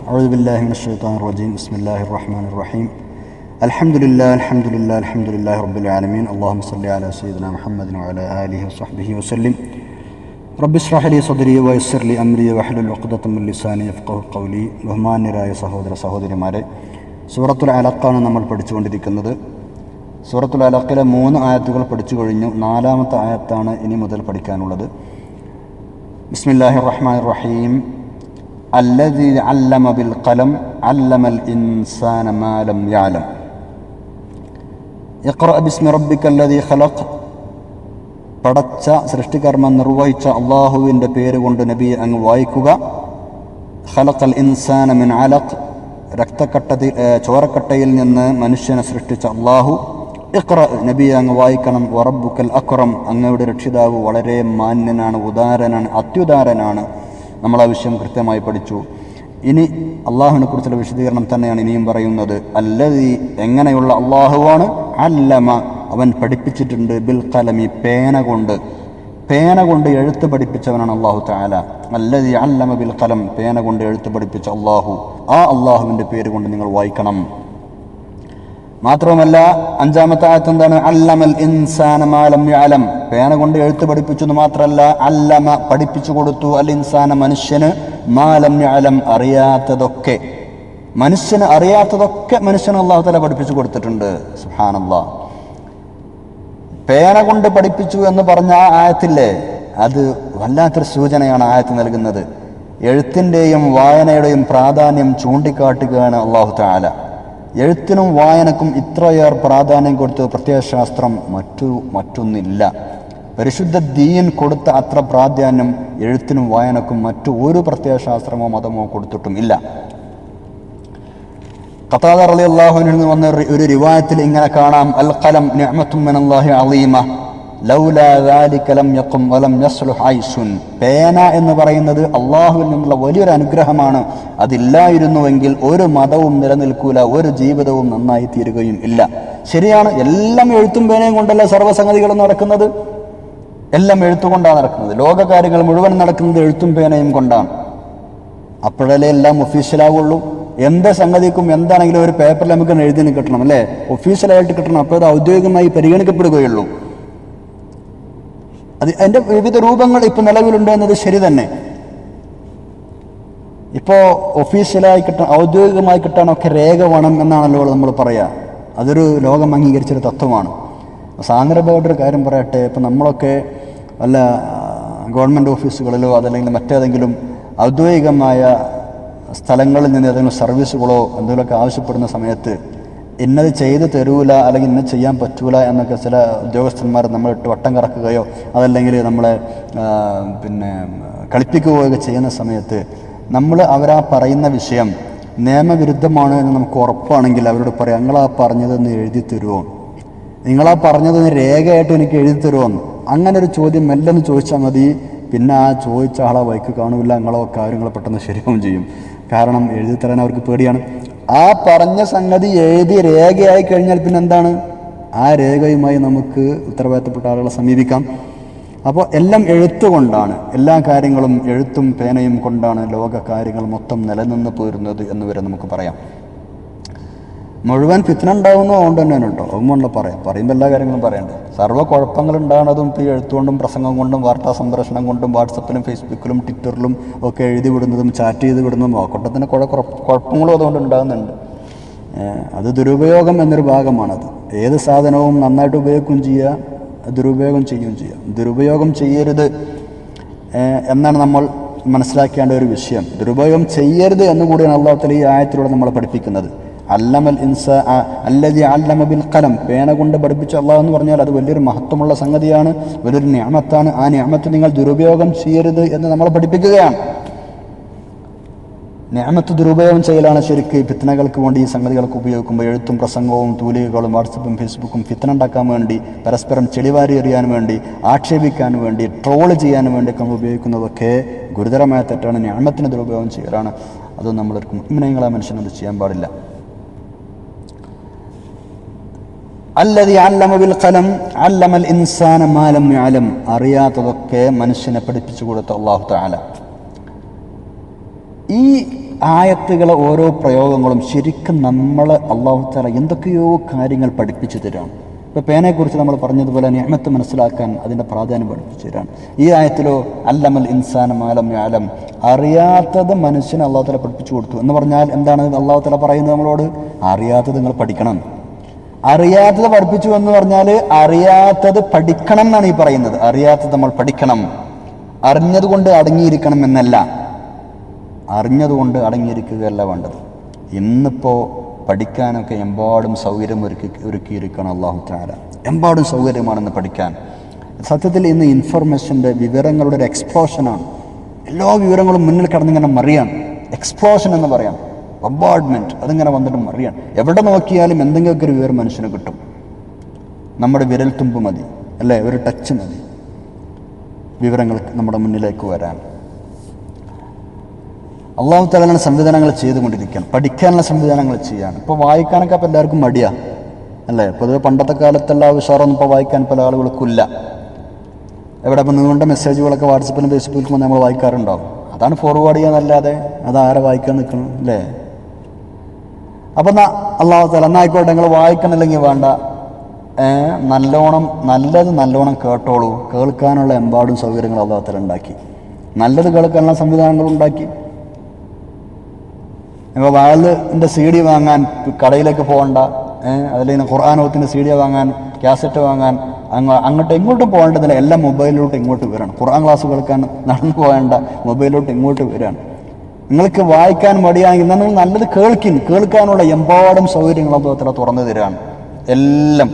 أعوذ بالله من الشيطان الرجيم بسم الله الرحمن الرحيم الحمد لله الحمد لله الحمد لله رب العالمين اللهم صل على سيدنا محمد وعلى آله وصحبه وسلم رب اشرح لي صدري ويسر لي أمري واحلل عقدة من لساني يفقه قولي ബഹുമാന്യരായ സഹോദര സഹോദരിമാരെ സൂറത്തുൽ അലക്കാണ് നമ്മൾ പഠിച്ചുകൊണ്ടിരിക്കുന്നത് സൂറത്തുൽ അലക്കിലെ മൂന്ന് ആയത്തുകൾ പഠിച്ചു കഴിഞ്ഞു നാലാമത്തെ ആയത്താണ് ഇനി മുതൽ പഠിക്കാനുള്ളത് ബിസ്മില്ലാഹി റഹ്മാൻ റഹീം അല്ലതി അല്ലമ ബിൽ കലം അല്ലമൽ ഇൻസാന മാലം എക്ര അബിസ്മി ബിസ്മി റബ്ബിക്കല്ലതി ഖലഖ് പടച്ച സൃഷ്ടികർമ്മം നിർവഹിച്ച അള്ളാഹുവിന്റെ പേരുകൊണ്ട് നബി അങ്ങ് വായിക്കുക. ഖലഖൽ ഇൻസാന മിൻ അലഖ്. രക്തക്കട്ടതി ചോരക്കട്ടയിൽ നിന്ന് മനുഷ്യനെ സൃഷ്ടിച്ച അള്ളാഹു. ഇക്ര നബി അങ്ങ് വായിക്കണം. വറബുക്കൽ അക്രം. അങ്ങയുടെ രക്ഷിതാവ് വളരെ മാന്യനാണ് ഉദാരനാണ് അത്യുദാരനാണ്. നമ്മൾ ആ വിഷയം കൃത്യമായി പഠിച്ചു. ഇനി അള്ളാഹുവിനെ കുറിച്ചുള്ള വിശദീകരണം തന്നെയാണ് ഇനിയും പറയുന്നത്. അല്ലതി എങ്ങനെയുള്ള അള്ളാഹുവാണ്? അല്ലമ. അവൻ പഠിപ്പിച്ചിട്ടുണ്ട് ബിൽ കലമി പേന കൊണ്ട്. പേന കൊണ്ട് എഴുത്ത് പഠിപ്പിച്ചവനാണ് അള്ളാഹു താല അല്ലതി അല്ലമ ബിൽ കലം പേന കൊണ്ട് എഴുത്ത് പഠിപ്പിച്ച അള്ളാഹു. ആ അള്ളാഹുവിന്റെ പേര് കൊണ്ട് നിങ്ങൾ വായിക്കണം. മാത്രവുമല്ല അഞ്ചാമത്തെ ആയത്ത് എന്താണ് അല്ലമൽ ഇൻസാന മാലം യഅലം. പേന കൊണ്ട് എഴുത്ത് പഠിപ്പിച്ചു എന്ന് മാത്രമല്ല അല്ലമ പഠിപ്പിച്ചു കൊടുത്തു. അൽ ഇൻസാന മനുഷ്യന് മാലം യഅലം അറിയാത്തതൊക്കെ. മനുഷ്യന് അറിയാത്തതൊക്കെ മനുഷ്യന് അള്ളാഹു തല പഠിപ്പിച്ചു കൊടുത്തിട്ടുണ്ട്. സുഹാനല്ലാ പേന കൊണ്ട് പഠിപ്പിച്ചു എന്ന് പറഞ്ഞ ആ ആയത്തില്ലേ? അത് വല്ലാത്തൊരു സൂചനയാണ് ആയത്ത് നൽകുന്നത്. എഴുത്തിന്റെയും വായനയുടെയും പ്രാധാന്യം ചൂണ്ടിക്കാട്ടുകയാണ് അള്ളാഹു താല എഴുത്തിനും വായനക്കും ഇത്രയേറെ പ്രാധാന്യം കൊടുത്ത പ്രത്യയശാസ്ത്രം മറ്റു മറ്റൊന്നില്ല. പരിശുദ്ധ ദീൻ കൊടുത്ത അത്ര പ്രാധാന്യം എഴുത്തിനും വായനക്കും മറ്റു ഒരു പ്രത്യേക ശാസ്ത്രമോ മതമോ കൊടുത്തിട്ടും ഇല്ല ഖത്താദ അലി അള്ളാഹുവിനിൽ നിന്ന് വന്ന ഒരു- രൂപായത്തിൽ ഇങ്ങനെ കാണാം അൽ കലം അള്ളാഹി മിനല്ലാഹി വലം പേന എന്ന് പറയുന്നത് അള്ളാഹുവിൽ നിന്നുള്ള വലിയൊരു അനുഗ്രഹമാണ്. അതില്ലായിരുന്നുവെങ്കിൽ ഒരു മതവും നിലനിൽക്കൂല ഒരു ജീവിതവും നന്നായി തീരുകയും ഇല്ല. ശരിയാണ് എല്ലാം എഴുത്തും പേനയും കൊണ്ടല്ല സർവസംഗതികളും നടക്കുന്നത്? എല്ലാം എഴുത്തുകൊണ്ടാണ് നടക്കുന്നത്. ലോകകാര്യങ്ങൾ മുഴുവൻ നടക്കുന്നത് എഴുത്തും പേനയും കൊണ്ടാണ്. അപ്പോഴല്ലേ എല്ലാം ഒഫീഷ്യലാവുള്ളൂ? എന്ത് സംഗതിക്കും എന്താണെങ്കിലും ഒരു പേപ്പറിൽ നമുക്ക് എഴുതി കിട്ടണം അല്ലേ? ഒഫീഷ്യലായിട്ട് കിട്ടണം. അപ്പോൾ അത് ഔദ്യോഗികമായി പരിഗണിക്കപ്പെടുകയുള്ളൂ. അത് അതിന്റെ വിവിധ രൂപങ്ങൾ ഇപ്പോൾ നിലവിലുണ്ട് എന്നത് ശരി തന്നെ. ഇപ്പോൾ ഒഫീഷ്യലായി കിട്ടാൻ ഔദ്യോഗികമായി കിട്ടാനൊക്കെ രേഖ വേണം എന്നാണല്ലോ നമ്മൾ പറയുക അതൊരു ലോകം അംഗീകരിച്ചൊരു തത്വമാണ്. സാന്ദ്രതയോടൊരു കാര്യം പറയട്ടെ ഇപ്പം നമ്മളൊക്കെ വല്ല ഗവൺമെന്റ് ഓഫീസുകളിലോ അതല്ലെങ്കിൽ മറ്റേതെങ്കിലും ഔദ്യോഗികമായ സ്ഥലങ്ങളിൽ നിന്ന് ഏതെങ്കിലും സർവീസുകളോ എന്തെങ്കിലുമൊക്കെ ആവശ്യപ്പെടുന്ന സമയത്ത് ഇന്നത് ചെയ്ത് തരൂല അല്ലെങ്കിൽ ഇന്നത് ചെയ്യാൻ പറ്റൂല എന്നൊക്കെ ചില ഉദ്യോഗസ്ഥന്മാർ നമ്മൾ വട്ടം കറക്കുകയോ അതല്ലെങ്കിൽ നമ്മളെ പിന്നെ കളിപ്പിക്കുകയോ ചെയ്യുന്ന സമയത്ത് നമ്മൾ അവരാ പറയുന്ന വിഷയം നിയമവിരുദ്ധമാണ് എന്ന് നമുക്ക് ഉറപ്പാണെങ്കിൽ അവരോട് പറയാം നിങ്ങളാ പറഞ്ഞതെന്ന് എഴുതി തരുമോ നിങ്ങളാ പറഞ്ഞതെന്ന് രേഖയായിട്ട് എനിക്ക് എഴുതി തരുമോ അങ്ങനെ ഒരു ചോദ്യം മെല്ലെന്ന് ചോദിച്ചാൽ മതി. പിന്നെ ആ ചോദിച്ച ആളെ വൈക്ക് കാണൂല നിങ്ങളോ കാര്യങ്ങൾ പെട്ടെന്ന് ശരിയാവും ചെയ്യും. കാരണം എഴുതി തരാൻ അവർക്ക് പേടിയാണ്. ആ പറഞ്ഞ സംഗതി എഴുതി രേഖയായി കഴിഞ്ഞാൽ പിന്നെ എന്താണ് ആ രേഖയുമായി നമുക്ക് ഉത്തരവാദിത്തപ്പെട്ട ആളുകളെ സമീപിക്കാം. അപ്പോൾ എല്ലാം എഴുത്തുകൊണ്ടാണ്. എല്ലാ കാര്യങ്ങളും എഴുത്തും പേനയും കൊണ്ടാണ് ലോക കാര്യങ്ങൾ മൊത്തം നിലനിന്ന് പോരുന്നത് എന്ന് വരെ നമുക്ക് പറയാം. മുഴുവൻ ഫിത്ന ഉണ്ടാവുന്നു അതുകൊണ്ട് തന്നെയാണ് കേട്ടോ. അതുകൊണ്ടല്ല പറയാം. പറയുമ്പോൾ എല്ലാ കാര്യങ്ങളും പറയണ്ടേ. സർവ കുഴപ്പങ്ങൾ ഉണ്ടാകുന്നതും ഈ എഴുത്തുകൊണ്ടും പ്രസംഗം കൊണ്ടും വാർത്താ സംപ്രേഷണം കൊണ്ടും വാട്സപ്പിലും ഫേസ്ബുക്കിലും ട്വിറ്ററിലും ഒക്കെ എഴുതി വിടുന്നതും ചാറ്റ് ചെയ്ത് വിടുന്നതും തന്നെ കുറെ കുഴപ്പ- കുഴപ്പങ്ങളും അതുകൊണ്ട് ഉണ്ടാകുന്നുണ്ട്. അത് ദുരുപയോഗം എന്നൊരു ഭാഗമാണത്. ഏത് സാധനവും നന്നായിട്ട് ഉപയോഗിക്കുകയും ചെയ്യുക ദുരുപയോഗം ചെയ്യുകയും ചെയ്യുക. ദുരുപയോഗം ചെയ്യരുത് എന്നാണ് നമ്മൾ മനസ്സിലാക്കേണ്ട ഒരു വിഷയം. ദുരുപയോഗം ചെയ്യരുത് എന്നുകൂടിയാണ് അള്ളാഹത്തിൽ ഈ ആയത്തിലൂടെ നമ്മളെ പഠിപ്പിക്കുന്നത്. അല്ലമൽ ഇൻസ അല്ലതി അല്ലമ ബിൽ കലം പേന കൊണ്ട് പഠിപ്പിച്ച അള്ളാഹ് എന്ന് പറഞ്ഞാൽ അത് വലിയൊരു മഹത്വമുള്ള സംഗതിയാണ് വലിയൊരു ഞാമത്താണ് ആ ഞാമത്ത് നിങ്ങൾ ദുരുപയോഗം ചെയ്യരുത് എന്ന് നമ്മളെ പഠിപ്പിക്കുകയാണ്. ഞാമത്ത് ദുരുപയോഗം ചെയ്യലാണ് ശരിക്ക് ഫിത്തനകൾക്ക് വേണ്ടി ഈ സംഗതികൾക്ക് ഉപയോഗിക്കുമ്പോൾ എഴുത്തും പ്രസംഗവും തൂലികകളും വാട്സപ്പും ഫേസ്ബുക്കും ഫിത്തന ഉണ്ടാക്കാൻ വേണ്ടി പരസ്പരം ചെളിവാരി എറിയാൻ വേണ്ടി ആക്ഷേപിക്കാൻ വേണ്ടി ട്രോൾ ചെയ്യാൻ വേണ്ടിയൊക്കെ നമ്മൾ ഉപയോഗിക്കുന്നതൊക്കെ ഗുരുതരമായ തെറ്റാണ്. ഞാമത്തിന് ദുരുപയോഗം ചെയ്യലാണ്. അത് നമ്മളൊരു മുഗ്മിനങ്ങളെ മനുഷ്യനൊന്നും ചെയ്യാൻ പാടില്ല. അല്ലതി അല്ലമ ബിൽ ഖലം അല്ലമൽ ഇൻസാന മാലം യാലം അറിയാത്തതൊക്കെ മനുഷ്യനെ പഠിപ്പിച്ചു കൊടുത്ത അള്ളാഹു താല ഈ ആയത്തുകളെ ഓരോ പ്രയോഗങ്ങളും ശരിക്കും നമ്മൾ അള്ളാഹു താല എന്തൊക്കെയോ കാര്യങ്ങൾ പഠിപ്പിച്ചു തരാണ്. ഇപ്പോൾ പേനയെക്കുറിച്ച് നമ്മൾ പറഞ്ഞതുപോലെ നിയമത്ത് മനസ്സിലാക്കാൻ അതിന്റെ പ്രാധാന്യം പഠിപ്പിച്ചു തരാണ്. ഈ ആയത്തിലോ അല്ലമൽ ഇൻസാന മാലം യാലം അറിയാത്തത് മനുഷ്യന് അള്ളാഹു തല പഠിപ്പിച്ചു കൊടുത്തു. എന്ന് പറഞ്ഞാൽ എന്താണ് അള്ളാഹു തല പറയുന്നത് നമ്മളോട്? അറിയാത്തത് നിങ്ങൾ പഠിക്കണം. അറിയാത്തത് പഠിപ്പിച്ചു എന്ന് പറഞ്ഞാൽ അറിയാത്തത് പഠിക്കണം എന്നാണ് ഈ പറയുന്നത്. അറിയാത്തത് നമ്മൾ പഠിക്കണം. അറിഞ്ഞതുകൊണ്ട് അടങ്ങിയിരിക്കണം എന്നല്ല. അറിഞ്ഞതുകൊണ്ട് അടങ്ങിയിരിക്കുകയല്ല വേണ്ടത്. ഇന്നിപ്പോൾ പഠിക്കാനൊക്കെ എമ്പാടും സൗകര്യം ഒരുക്കി ഒരുക്കിയിരിക്കണം അള്ളാഹു എമ്പാടും സൗകര്യമാണെന്ന് പഠിക്കാൻ. സത്യത്തിൽ ഇന്ന് ഇൻഫർമേഷന്റെ വിവരങ്ങളുടെ ഒരു എക്സ്പ്ലോഷനാണ് എല്ലാ വിവരങ്ങളും മുന്നിൽ കിടന്നിങ്ങനെ മറിയാണ്. എക്സ്പ്ലോഷൻ എന്ന് പറയാം. ബൊമ്പാർഡ്മെന്റ് അതിങ്ങനെ വന്നിട്ട് മറിയാണ്. എവിടെ നോക്കിയാലും എന്തെങ്കിലുമൊക്കെ ഒരു വിവരം മനുഷ്യന് കിട്ടും. നമ്മുടെ വിരൽത്തുമ്പ് മതി അല്ലേ? ഒരു ടച്ച് മതി. വിവരങ്ങൾ നമ്മുടെ മുന്നിലേക്ക് വരാൻ. അള്ളാഹു തലാണ് സംവിധാനങ്ങൾ ചെയ്തുകൊണ്ടിരിക്കുകയാണ്. പഠിക്കാനുള്ള സംവിധാനങ്ങൾ ചെയ്യാണ്. ഇപ്പോൾ വായിക്കാനൊക്കെ അപ്പോൾ എല്ലാവർക്കും മടിയാ അല്ലേ? പൊതുവെ പണ്ടത്തെ കാലത്തുള്ള ഉഷാറൊന്നും ഇപ്പോൾ വായിക്കാൻ പല ആളുകൾക്കില്ല എവിടെ ഇപ്പോൾ നിങ്ങളുടെ മെസ്സേജുകളൊക്കെ വാട്സപ്പിലും ഫേസ്ബുക്കിലും നമ്മൾ വായിക്കാറുണ്ടാവും. അതാണ് ഫോർവേഡ് ചെയ്യാന്നല്ലാതെ അത് ആരെ വായിക്കാൻ നിൽക്കണം അല്ലേ? അപ്പം എന്നാ അള്ളാഹു തല എന്നായിക്കോട്ടെ നിങ്ങൾ വായിക്കണില്ലെങ്കിൽ വേണ്ട. നല്ലോണം നല്ലത് നല്ലോണം കേട്ടോളൂ. കേൾക്കാനുള്ള എമ്പാടും സൗകര്യങ്ങൾ അള്ളാഹു തല ഉണ്ടാക്കി. നല്ലത് കേൾക്കാനുള്ള സംവിധാനങ്ങൾ ഉണ്ടാക്കി. ഇപ്പോൾ വയലിന്റെ സി ഡി വാങ്ങാൻ കടയിലേക്ക് പോകണ്ട. അതിൽ ഖുർആാനോത്തിന്റെ സി ഡി വാങ്ങാൻ ക്യാസറ്റ് വാങ്ങാൻ അങ്ങ് അങ്ങോട്ട് ഇങ്ങോട്ടും പോകേണ്ടതില്ല. എല്ലാം മൊബൈലിലോട്ട് ഇങ്ങോട്ട് വരണം. ഖുർആൻ ക്ലാസ് കേൾക്കാൻ നടന്നു പോകേണ്ട. മൊബൈലിലോട്ട് ഇങ്ങോട്ട് വരികയാണ് നിങ്ങൾക്ക് വായിക്കാൻ മടിയാണെങ്കിൽ നിങ്ങൾ നല്ലത് കേൾക്കും. കേൾക്കാനുള്ള എമ്പാടും സൗകര്യങ്ങൾ അദ്ദേഹത്തിന് തുറന്നു തരികയാണ് എല്ലാം.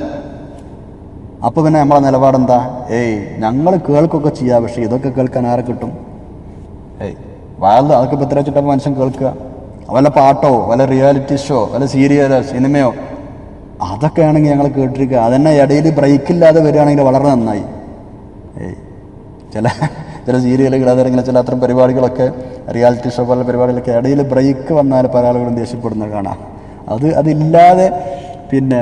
അപ്പോൾ പിന്നെ നമ്മളെ നിലപാടെന്താ ഏയ് ഞങ്ങൾ കേൾക്കൊക്കെ ചെയ്യാം പക്ഷേ ഇതൊക്കെ കേൾക്കാൻ ആരെ കിട്ടും? ഏയ് വാഴ അതൊക്കെ ഇപ്പം എത്ര വെച്ചിട്ടപ്പോൾ മനുഷ്യൻ കേൾക്കുക. വല്ല പാട്ടോ വല്ല റിയാലിറ്റി ഷോ വല്ല സീരിയലോ സിനിമയോ അതൊക്കെ ആണെങ്കിൽ ഞങ്ങൾ കേട്ടിരിക്കുക. അതന്നെ ഇടയിൽ ബ്രേക്കില്ലാതെ വരികയാണെങ്കിൽ വളരെ നന്നായി. ഏയ് ചില ചില സീരിയലുകൾ അതല്ലെങ്കിൽ ചില അത്തരം പരിപാടികളൊക്കെ റിയാലിറ്റി ഷോ പോലുള്ള പരിപാടികളൊക്കെ ഇടയിൽ ബ്രേക്ക് വന്നാൽ പല ആളുകളും ദേഷ്യപ്പെടുന്നത് കാണാം. അത് അതില്ലാതെ പിന്നെ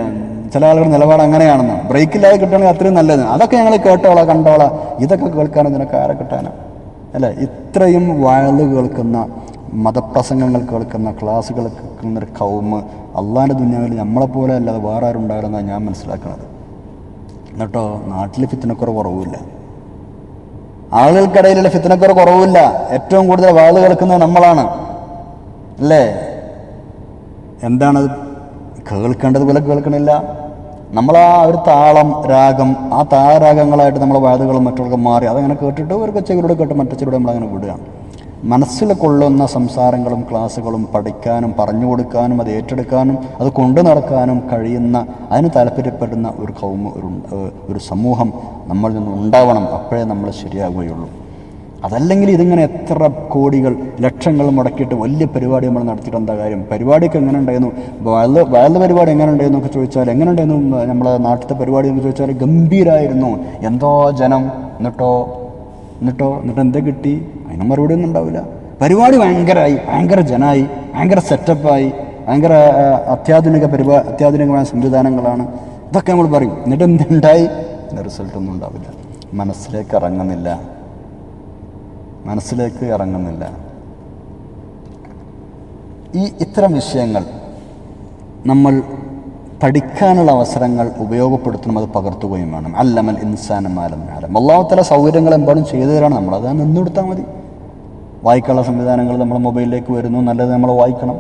ചില ആളുകളുടെ നിലപാട് അങ്ങനെയാണെന്ന് ബ്രേക്കില്ലാതെ കിട്ടുകയാണെങ്കിൽ അത്രയും നല്ലത്. അതൊക്കെ ഞങ്ങൾ കേട്ടോളാം കണ്ടോളാം. ഇതൊക്കെ കേൾക്കാനും ഇതിനൊക്കെ ആരെ കിട്ടാനാ. അല്ലേ? ഇത്രയും വയൽ കേൾക്കുന്ന മതപ്രസംഗങ്ങൾ കേൾക്കുന്ന ക്ലാസ്സുകൾ കേൾക്കുന്ന ഒരു കൗമ് അള്ളാന്റെ ദുന്യാവിൽ നമ്മളെപ്പോലെ അല്ലാതെ വേറെ ആരുണ്ടാകുന്നതാണ് ഞാൻ മനസ്സിലാക്കുന്നത് എന്നിട്ടോ നാട്ടിൽ ഫിത്തിനക്കുറവ് കുറവില്ല. ആളുകൾക്കിടയിലുള്ള ഫിത്തിനക്കുറവ് കുറവില്ല ഏറ്റവും കൂടുതൽ വാൾ കേൾക്കുന്നത് നമ്മളാണ്. അല്ലേ? എന്താണ് എന്താണത് കേൾക്കേണ്ടതുപോലെ കേൾക്കണില്ല. നമ്മൾ ആ ഒരു താളം രാഗം ആ താളരാഗങ്ങളായിട്ട് നമ്മളെ വാതുകളും മറ്റുള്ളവർക്ക് മാറി. അതങ്ങനെ കേട്ടിട്ട് ഒരു കൊച്ചവരോട് കേട്ട് മറ്റച്ചവരോട് നമ്മളങ്ങനെ വിടുകയാണ് മനസ്സിൽ കൊള്ളുന്ന സംസാരങ്ങളും ക്ലാസ്സുകളും പഠിക്കാനും പറഞ്ഞു കൊടുക്കാനും അത് ഏറ്റെടുക്കാനും അത് കൊണ്ടു നടക്കാനും കഴിയുന്ന അതിന് താല്പര്യപ്പെടുന്ന ഒരു കൗമ ഒരു ഒരു സമൂഹം നമ്മളിൽ നിന്ന് ഉണ്ടാവണം. അപ്പോഴേ നമ്മൾ ശരിയാകുകയുള്ളൂ അതല്ലെങ്കിൽ ഇതിങ്ങനെ എത്ര കോടികൾ ലക്ഷങ്ങൾ മുടക്കിയിട്ട് വലിയ പരിപാടി നമ്മൾ നടത്തിയിട്ട് എന്താ കാര്യം? പരിപാടിയൊക്കെ എങ്ങനെ ഉണ്ടായിരുന്നു? വയൽ വയൽ പരിപാടി എങ്ങനെ ഉണ്ടായിരുന്നു എന്നൊക്കെ ചോദിച്ചാൽ എങ്ങനെ ഉണ്ടായിരുന്നു? നമ്മളെ നാട്ടിലത്തെ പരിപാടി എന്ന് ചോദിച്ചാൽ ഗംഭീരമായിരുന്നു എന്തോ ജനം എന്നിട്ടോ എന്നിട്ടോ? എന്നിട്ട് എന്താ കിട്ടി? അതിന് മറുപടി ഒന്നും ഉണ്ടാവില്ല. പരിപാടി ഭയങ്കരമായി ഭയങ്കര ജനമായി ഭയങ്കര സെറ്റപ്പായി ഭയങ്കര അത്യാധുനിക പരിപാ അത്യാധുനികമായ സംവിധാനങ്ങളാണ്. ഇതൊക്കെ നമ്മൾ പറയും. എന്നിട്ട് എന്തുണ്ടായി റിസൾട്ടൊന്നും ഉണ്ടാവില്ല. മനസ്സിലേക്ക് ഇറങ്ങുന്നില്ല. മനസ്സിലേക്ക് ഇറങ്ങുന്നില്ല. ഈ ഇത്തരം വിഷയങ്ങൾ നമ്മൾ പഠിക്കാനുള്ള അവസരങ്ങൾ ഉപയോഗപ്പെടുത്തണം അത് പകർത്തുകയും വേണം. അല്ലമൽ ഇൻസാനമാലം ആലം അള്ളാഹത്തല സൗകര്യങ്ങൾ എമ്പാടും ചെയ്തു തരാണ്. നമ്മൾ അത് നിന്നെടുത്താൽ മതി. വായിക്കാനുള്ള സംവിധാനങ്ങൾ നമ്മുടെ മൊബൈലിലേക്ക് വരുന്നു. നല്ലത് നമ്മൾ വായിക്കണം.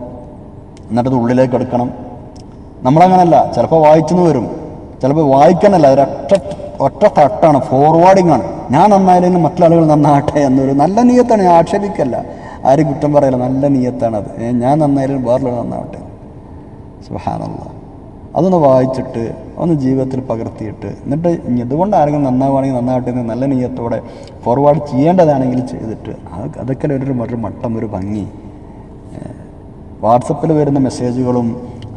എന്നിട്ടത് ഉള്ളിലേക്ക് എടുക്കണം. നമ്മളങ്ങനല്ല. ചിലപ്പോൾ വായിച്ചെന്ന് വരും. ചിലപ്പോൾ വായിക്കണമല്ല ഒരൊറ്റ ഒറ്റ തട്ടാണ്. ഫോർവേഡിംഗ് ആണ്. ഞാൻ നന്നായാലും മറ്റുള്ള നന്നാട്ടെ എന്നൊരു നല്ല നീയത്താണ്. ഞാൻ ആക്ഷേപിക്കല്ല. ആരും കുറ്റം പറയില്ല. നല്ല നീയത്താണ് അത്. ഞാൻ നന്നായാലും വേറൊരു നന്നാവട്ടെ. സുഹാനല്ല അതൊന്ന് വായിച്ചിട്ട് ഒന്ന് ജീവിതത്തിൽ പകർത്തിയിട്ട് എന്നിട്ട് ഇതുകൊണ്ട് ആരെങ്കിലും നന്നാവുകയാണെങ്കിൽ നന്നാവട്ടെ എന്ന് നല്ല നീയത്തോടെ ഫോർവേഡ് ചെയ്യേണ്ടതാണെങ്കിൽ ചെയ്തിട്ട് അത് അതൊക്കെ ഒരു ഒരു മട്ടം ഒരു ഭംഗി. വാട്സപ്പിൽ വരുന്ന മെസ്സേജുകളും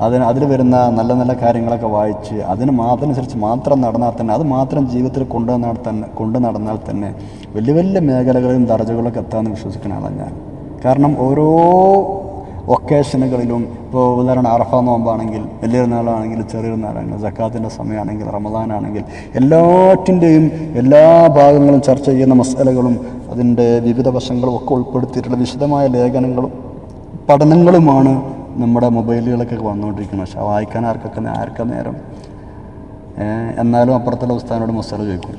അതിന് അതിൽ വരുന്ന നല്ല നല്ല കാര്യങ്ങളൊക്കെ വായിച്ച് അതിന് മാത്രമനുസരിച്ച് മാത്രം നടന്നാൽ തന്നെ അത് മാത്രം ജീവിതത്തിൽ കൊണ്ടു തന്നെ കൊണ്ടു നടന്നാൽ തന്നെ വലിയ വലിയ മേഖലകളിലും ദർജകളിലൊക്കെ എത്താമെന്ന് വിശ്വസിക്കുന്ന ആളാണ് ഞാൻ. കാരണം ഓരോ ഒക്കേഷനുകളിലും ഇപ്പോൾ ഉദാഹരണം അറഫ നോമ്പാണെങ്കിൽ വലിയ നാളാണെങ്കിൽ ചെറിയ നാളാണെങ്കിൽ ജക്കാത്തിന്റെ സമയമാണെങ്കിൽ റമദാനാണെങ്കിൽ എല്ലാറ്റിന്റെയും എല്ലാ ഭാഗങ്ങളും ചർച്ച ചെയ്യുന്ന മസാലകളും അതിന്റെ വിവിധ വശങ്ങളും ഒക്കെ ഉൾപ്പെടുത്തിയിട്ടുള്ള വിശദമായ ലേഖനങ്ങളും പഠനങ്ങളുമാണ് നമ്മുടെ മൊബൈലുകളൊക്കെ വന്നുകൊണ്ടിരിക്കുന്നത്. പക്ഷേ വായിക്കാൻ ആർക്കൊക്കെ ആർക്ക നേരം? എന്നാലും അപ്പുറത്തുള്ള ഉസ്താനോട് മസാല ചോദിക്കും.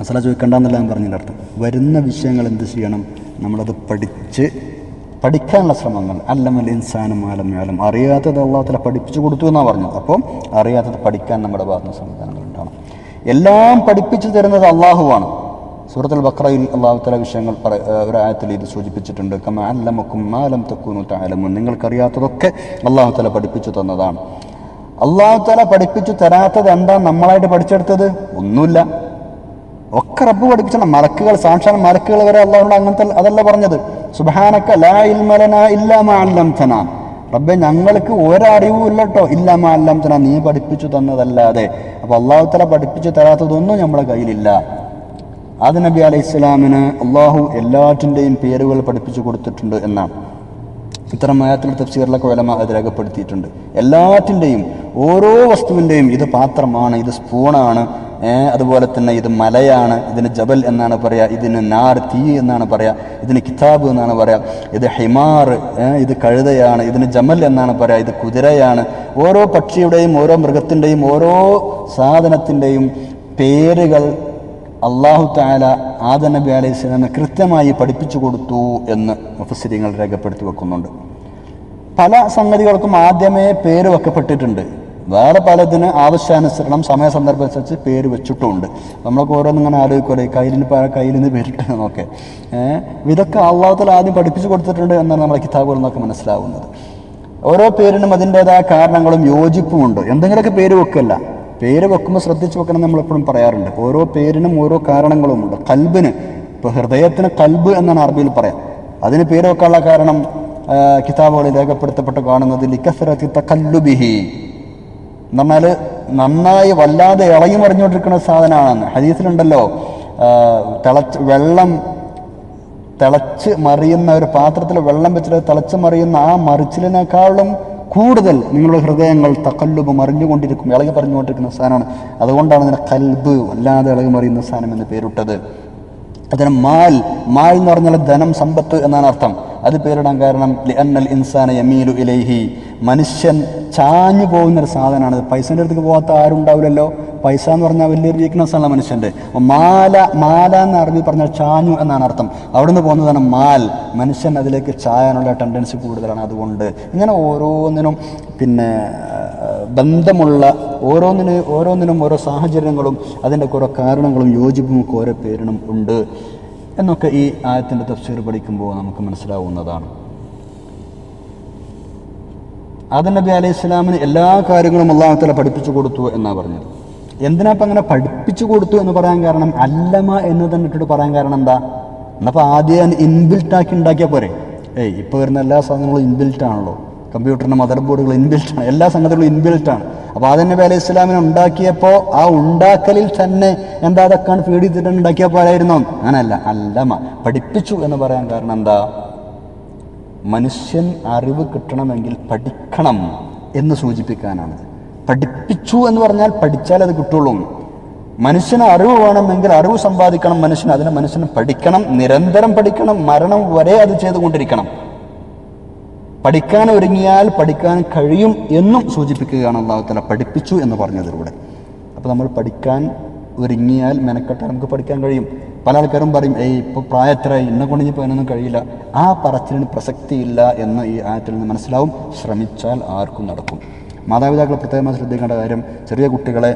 മസാല ചോദിക്കണ്ടെന്നല്ല ഞാൻ പറഞ്ഞതിന്റെ അർത്ഥം. വരുന്ന വിഷയങ്ങൾ എന്ത് ചെയ്യണം? നമ്മളത് പഠിച്ച് പഠിക്കാനുള്ള ശ്രമങ്ങൾ. അല്ലമൽ ഇൻസാനും ആലം ആലം അറിയാത്തത് അള്ളാഹത്തില പഠിപ്പിച്ചു കൊടുത്തു എന്നാണ് പറഞ്ഞത്. അപ്പോൾ അറിയാത്തത് പഠിക്കാൻ നമ്മുടെ ഭാഗത്ത് സംവിധാനങ്ങൾ ഉണ്ടാവണം. എല്ലാം പഠിപ്പിച്ചു തരുന്നത് അള്ളാഹുവാണ്. സൂറത്തുൽ ബക്രയിൽ അള്ളാഹുത്തല വിഷയങ്ങൾ പറ ഒരു ഇത് സൂചിപ്പിച്ചിട്ടുണ്ട്. കമ അല്ലമക്കും മാലം തക്കൂനു താലമുൻ നിങ്ങൾക്കറിയാത്തതൊക്കെ അള്ളാഹുത്തല പഠിപ്പിച്ചു തന്നതാണ്. അള്ളാഹുത്തല പഠിപ്പിച്ചു തരാത്തത് എന്താ? നമ്മളായിട്ട് പഠിച്ചെടുത്തത് ഒന്നുമില്ല. ഒക്കെ റബ്ബ് പഠിപ്പിച്ചാണ്. മലക്കുകൾ സാക്ഷാൽ മലക്കുകൾ വരെ അള്ളാഹുണ്ട് അങ്ങനത്തെ അതല്ല പറഞ്ഞത്. സുബാനക്ക ലാ ഇൽമലന ഇല്ലാമ അല്ലംതന. റബ്ബെ ഞങ്ങൾക്ക് ഒരറിവും ഇല്ല കേട്ടോ ഇല്ലാമ അല്ലംതന. നീ പഠിപ്പിച്ചു തന്നതല്ലാതെ. അപ്പോൾ അള്ളാഹുത്തല പഠിപ്പിച്ചു തരാത്തതൊന്നും നമ്മുടെ കയ്യിലില്ല. ആദ നബി അലൈഹി ഇസ്ലാമിന് അള്ളാഹു എല്ലാറ്റിന്റെയും പേരുകൾ പഠിപ്പിച്ചു കൊടുത്തിട്ടുണ്ട് എന്നാണ്. ഇത്തരം ആയത്തിൽ തഫ്സീറിലൊക്കെ വലമ അത് രേഖപ്പെടുത്തിയിട്ടുണ്ട്. എല്ലാറ്റിന്റെയും ഓരോ വസ്തുവിന്റെയും ഇത് പാത്രമാണ് ഇത് സ്പൂണാണ് അതുപോലെ തന്നെ ഇത് മലയാണ് ഇതിന് ജബൽ എന്നാണ് പറയുക ഇതിന് നാർ തീ എന്നാണ് പറയുക ഇതിന് കിതാബ് എന്നാണ് പറയുക ഇത് ഹിമാർ ഇത് കഴുതയാണ് ഇതിന് ജമൽ എന്നാണ് പറയുക ഇത് കുതിരയാണ്. ഓരോ പക്ഷിയുടെയും ഓരോ മൃഗത്തിന്റെയും ഓരോ സാധനത്തിന്റെയും പേരുകൾ അള്ളാഹു താല ആദ നബി അലൈഹി സ്വലാമെ കൃത്യമായി പഠിപ്പിച്ചു കൊടുത്തു എന്ന് മുഫസിരിങ്ങൾ രേഖപ്പെടുത്തി വെക്കുന്നുണ്ട്. പല സംഗതികൾക്കും ആദ്യമേ പേര് വെക്കപ്പെട്ടിട്ടുണ്ട്. വേറെ പലതിന് ആവശ്യാനുസരണം സമയ സന്ദർഭം അനുസരിച്ച് പേര് വെച്ചിട്ടുമുണ്ട് നമ്മളൊക്കെ ഓരോന്നും ഇങ്ങനെ ആലോചിക്കുമല്ലോ ഈ കയ്യിലിന് പല കയ്യിൽ നിന്ന് പേരിട്ട് നോക്കെ ഏഹ് ഇതൊക്കെ അള്ളാഹുത്തിൽ ആദ്യം പഠിപ്പിച്ചു കൊടുത്തിട്ടുണ്ട് എന്നാണ് നമ്മളെ കിതാബുകളിൽ നിന്നൊക്കെ മനസ്സിലാവുന്നത്. ഓരോ പേരിനും അതിന്റെതായ കാരണങ്ങളും യോജിപ്പുമുണ്ട്. എന്തെങ്കിലുമൊക്കെ പേര് വെക്കല്ല. പേര് വെക്കുമ്പോൾ ശ്രദ്ധിച്ചു വെക്കണം നമ്മൾ എപ്പോഴും പറയാറുണ്ട്. ഓരോ പേരിനും ഓരോ കാരണങ്ങളുമുണ്ട്. കൽബിന് ഇപ്പോൾ ഹൃദയത്തിന് കൽബ് എന്നാണ് അറബിയിൽ പറയാം. അതിന് പേര് വെക്കാനുള്ള കാരണം കിതാബുകളിൽ രേഖപ്പെടുത്തപ്പെട്ട് കാണുന്നത് ലിക്കസരത്തി തക്കല്ലുബിഹി എന്ന് നന്നായി വല്ലാതെ ഇളകി മറിഞ്ഞുകൊണ്ടിരിക്കുന്ന സാധനമാണെന്ന്. ഹദീസിലുണ്ടല്ലോ ആ, തിളച്ച് വെള്ളം തിളച്ച് മറിയുന്ന ഒരു പാത്രത്തിൽ വെള്ളം വെച്ചിട്ട് തിളച്ച് മറിയുന്ന ആ മറിച്ചിലിനേക്കാളും കൂടുതൽ നിങ്ങളുടെ ഹൃദയങ്ങൾ തക്കല്ലുബ് മറിഞ്ഞുകൊണ്ടിരിക്കും. ഇളകി പറഞ്ഞുകൊണ്ടിരിക്കുന്ന സാധനമാണ്. അതുകൊണ്ടാണ് ഇതിന് കൽബ് വല്ലാതെ ഇളകി മറിയുന്ന സാധനം എന്ന് പേരിട്ടത്. അതിന് മാൽ മാൽ എന്ന് പറഞ്ഞാൽ ധനം സമ്പത്ത് എന്നാണ് അർത്ഥം. അത് പേരിടാൻ കാരണം ഇൻസാന യമീലു ഇലൈഹി. മനുഷ്യൻ ചാഞ്ഞു പോകുന്ന ഒരു സാധനമാണ്. പൈസന്റെ അടുത്തേക്ക് പോകാത്ത ആരും ഉണ്ടാവില്ലല്ലോ. പൈസ എന്ന് പറഞ്ഞാൽ വലിയൊരു വീക്ക്നെസ് ആണ് മനുഷ്യന്റെ മാല മാല എന്ന് അറബി പറഞ്ഞാൽ ചാഞ്ഞു എന്നാണ് അർത്ഥം. അവിടുന്ന് പോകുന്നതാണ് മാൽ. മനുഷ്യൻ അതിലേക്ക് ചായാനുള്ള ടെൻഡൻസി കൂടുതലാണ് അതുകൊണ്ട്. ഇങ്ങനെ ഓരോന്നിനും പിന്നെ ബന്ധമുള്ള ഓരോന്നിന് ഓരോന്നിനും ഓരോ സാഹചര്യങ്ങളും അതിന്റെ ഓരോ കാരണങ്ങളും യോജിപ്പും ഒക്കെ ഓരോ പേരിനും ഉണ്ട് എന്നൊക്കെ ഈ ആയത്തിന്റെ തഫ്സീർ പഠിക്കുമ്പോൾ നമുക്ക് മനസ്സിലാവുന്നതാണ്. ആദം അലൈഹി ഇസ്ലാമിന് എല്ലാ കാര്യങ്ങളും അള്ളാഹുത്തല പഠിപ്പിച്ചു കൊടുത്തു എന്നാണ് പറഞ്ഞത്. എന്തിനാ ഇപ്പം അങ്ങനെ പഠിപ്പിച്ചു കൊടുത്തു എന്ന് പറയാൻ കാരണം? അല്ലമ എന്ന് തന്നെ ഇട്ടിട്ട് പറയാൻ കാരണം എന്താ? എന്നപ്പോൾ ആദ്യം ഇൻബിൽറ്റ് ആക്കി ഉണ്ടാക്കിയാൽ പോരെ. ഏയ് ഇപ്പോൾ വരുന്ന എല്ലാ സാധനങ്ങളും ഇൻബിൽറ്റ് ആണല്ലോ. കമ്പ്യൂട്ടറിന്റെ മദർ ബോർഡുകൾ ഇൻബിൽറ്റ് ആണ്. എല്ലാ സംഗതികളും ഇൻബിൽറ്റ് ആണ്. അപ്പോൾ അതന്നെ വേല ഇസ്ലാമിനെ ഉണ്ടാക്കിയപ്പോൾ ആ ഉണ്ടാക്കലിൽ തന്നെ എന്താ അതൊക്കെയാണ് ഫീഡ് ചെയ്തിട്ട് ഉണ്ടാക്കിയാൽ പോരായിരുന്നു? അങ്ങനെയല്ല അല്ലമ പഠിപ്പിച്ചു എന്ന് പറയാൻ കാരണം എന്താ? മനുഷ്യൻ അറിവ് കിട്ടണമെങ്കിൽ പഠിക്കണം എന്ന് സൂചിപ്പിക്കാനാണ് പഠിപ്പിച്ചു എന്ന് പറഞ്ഞാൽ പഠിച്ചാൽ അത് കിട്ടുള്ളൂ. മനുഷ്യന് അറിവ് വേണമെങ്കിൽ അറിവ് സമ്പാദിക്കണം മനുഷ്യന് അതിനെ മനുഷ്യന് പഠിക്കണം നിരന്തരം പഠിക്കണം മരണം വരെ അത് ചെയ്തുകൊണ്ടിരിക്കണം. പഠിക്കാൻ ഒരുങ്ങിയാൽ പഠിക്കാൻ കഴിയും എന്നും സൂചിപ്പിക്കുകയാണ് അള്ളാഹുത്തല പഠിപ്പിച്ചു എന്ന് പറഞ്ഞതിലൂടെ. അപ്പോൾ നമ്മൾ പഠിക്കാൻ ഒരുങ്ങിയാൽ മെനക്കെട്ടാൽ നമുക്ക് പഠിക്കാൻ കഴിയും. പല ആൾക്കാരും പറയും ഏയ് ഇപ്പോൾ പ്രായത്തിലായി ഇന്ന കൊണ്ട് ഇനി അതിനൊന്നും കഴിയില്ല. ആ പറച്ചിലിന് പ്രസക്തിയില്ല എന്ന് ഈ ആയത്തിൽ നിന്ന് മനസ്സിലാവും. ശ്രമിച്ചാൽ ആർക്കും നടക്കും. മാതാപിതാക്കൾ പ്രത്യേകമായി ശ്രദ്ധിക്കേണ്ട കാര്യം ചെറിയ കുട്ടികളെ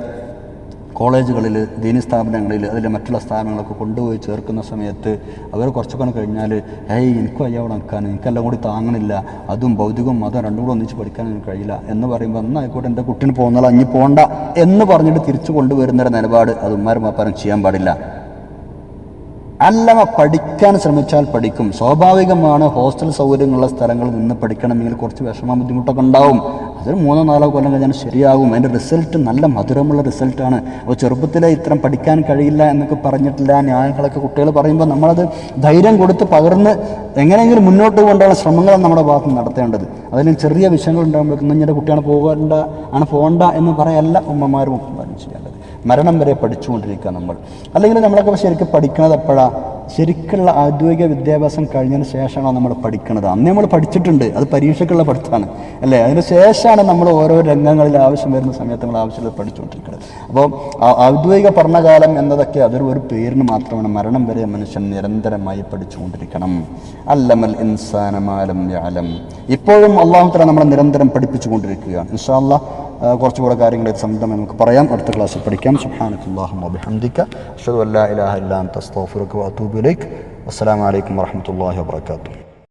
കോളേജുകളിൽ ദീനി സ്ഥാപനങ്ങളിൽ അതിൽ മറ്റുള്ള സ്ഥാപനങ്ങളൊക്കെ കൊണ്ടുപോയി ചേർക്കുന്ന സമയത്ത് അവർ കുറച്ചൊക്കെ കഴിഞ്ഞാൽ ഏയ് എനിക്ക് വയ്യ അവിടെ നിൽക്കാൻ എനിക്കെല്ലാം കൂടി താങ്ങണില്ല. അതും ഭൗതികവും മതം രണ്ടും കൂടെ ഒന്നിച്ച് പഠിക്കാൻ എനിക്ക് കഴിയില്ല. എന്ന് പറയുമ്പോൾ എന്നായിക്കോട്ടെ എന്റെ കുട്ടീന് പോകുന്നാൽ അഞ്ഞ് പോണ്ട. എന്ന് പറഞ്ഞിട്ട് തിരിച്ചു കൊണ്ടുവരുന്നൊരു നിലപാട് അത് ഉമ്മാരും മാപ്പാരും ചെയ്യാൻ പാടില്ല. അല്ലമ പഠിക്കാൻ ശ്രമിച്ചാൽ പഠിക്കും. സ്വാഭാവികമാണ് ഹോസ്റ്റൽ സൗകര്യങ്ങളുള്ള സ്ഥലങ്ങളിൽ നിന്ന് പഠിക്കണമെങ്കിൽ കുറച്ച് വിഷമ ബുദ്ധിമുട്ടൊക്കെ ഉണ്ടാവും. അതൊരു മൂന്നോ നാലോ കൊല്ലം കഴിഞ്ഞാൽ ശരിയാകും. അതിന്റെ റിസൾട്ട് നല്ല മധുരമുള്ള റിസൾട്ടാണ് അപ്പോൾ ചെറുപ്പത്തിലെ ഇത്രയും പഠിക്കാൻ കഴിയില്ല എന്നൊക്കെ പറഞ്ഞിട്ടില്ല ന്യായങ്ങളൊക്കെ കുട്ടികൾ പറയുമ്പോൾ നമ്മളത് ധൈര്യം കൊടുത്ത് പകർന്ന് എങ്ങനെയെങ്കിലും മുന്നോട്ട് കൊണ്ടുള്ള ശ്രമങ്ങളാണ് നമ്മുടെ ഭാഗത്ത് നടത്തേണ്ടത്. അതിന് ചെറിയ വിഷയങ്ങൾ ഉണ്ടാകുമ്പോഴേക്കും ഇങ്ങനെ കുട്ടിയാണ് പോകേണ്ട ആണ് പോകണ്ട എന്ന് പറയല്ല ഉമ്മമാരും ഉപ്പമാരും ചെയ്യേണ്ടത് മരണം വരെ പഠിച്ചുകൊണ്ടിരിക്കുക നമ്മൾ. അല്ലെങ്കിൽ നമ്മളൊക്കെ ശരിക്കും പഠിക്കുന്നത് എപ്പോഴാണ് ശരിക്കുള്ള ആധുനിക വിദ്യാഭ്യാസം കഴിഞ്ഞതിന് ശേഷമാണ് നമ്മൾ പഠിക്കുന്നത് അന്ന് നമ്മൾ പഠിച്ചിട്ടുണ്ട്. അത് പരീക്ഷയ്ക്കുള്ള പഠിത്തമാണ് അല്ലേ? അതിന് ശേഷമാണ് നമ്മൾ ഓരോ രംഗങ്ങളിൽ ആവശ്യം വരുന്ന സമയത്ത് നമ്മൾ ആവശ്യമുള്ളത് പഠിച്ചുകൊണ്ടിരിക്കുന്നത് അപ്പോൾ ഔദ്യോഗിക പഠനകാലം എന്നതൊക്കെ അതൊരു ഒരു പേരിന് മാത്രമാണ്. മരണം വരെ മനുഷ്യൻ നിരന്തരമായി പഠിച്ചുകൊണ്ടിരിക്കണം. അല്ലമൽ ഇൻസാനമാലം യാലം. ഇപ്പോഴും അള്ളാഹു തല നമ്മളെ നിരന്തരം പഠിപ്പിച്ചുകൊണ്ടിരിക്കുകയാണ്. ഇൻഷാ അല്ലാഹ് ആ, കുറച്ചുകൂടെ കാര്യങ്ങൾ സംബന്ധം നമുക്ക് പറയാം. അടുത്ത ക്ലാസ്സിൽ പഠിക്കാം. സുബ്ഹാനക്കല്ലാഹുമ്മ വബിഹംദിക അഷ്ഹദു അല്ലാ ഇലാഹ ഇല്ലാ വഅതൂബു ഇലൈക്. അസ്സലാമു അലൈക്കും വറഹ്മത്തുള്ളാഹി വബറകാതുഹു